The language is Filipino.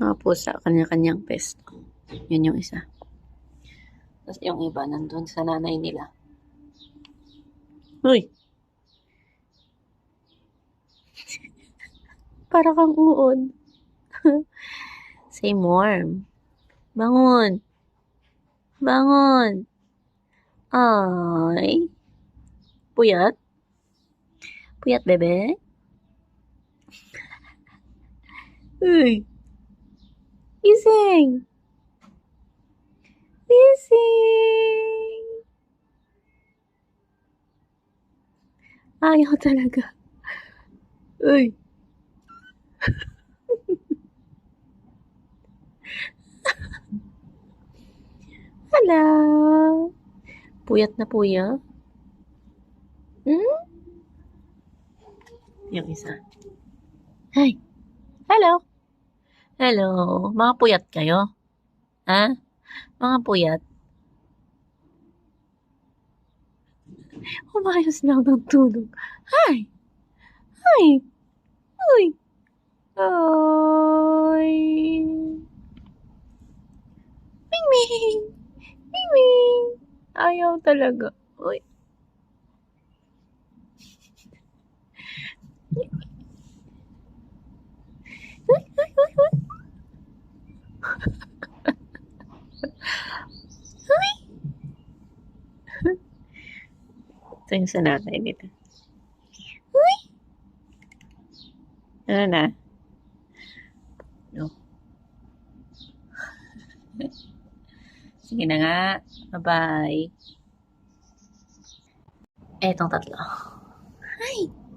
Mga pusa, kanya-kanyang pesto. Yun yung isa. Tapos yung iba nandun sa nanay nila. Uy! Para kang uod. Say warm. Bangon. Bangon. Ay. Puyat? Puyat, bebe? Uy. Gising. Gising. Ayaw talaga. Uy. Hala. Puyat na puya. Hmm? Yung isa. Hi. Hello. Hello. Mga puyat kayo? Ha? Mga puyat? Umayos lang ng tulog. Hi. Hi. Uy. Ay. Ming Ming. Ming Ming. Ayaw talaga. Uy, uy, uy, uy. Uy. Ito yung sa nanay nila. Uy. Ano na? No. Sige na nga. Bye-bye. Etong tatlo. Hi!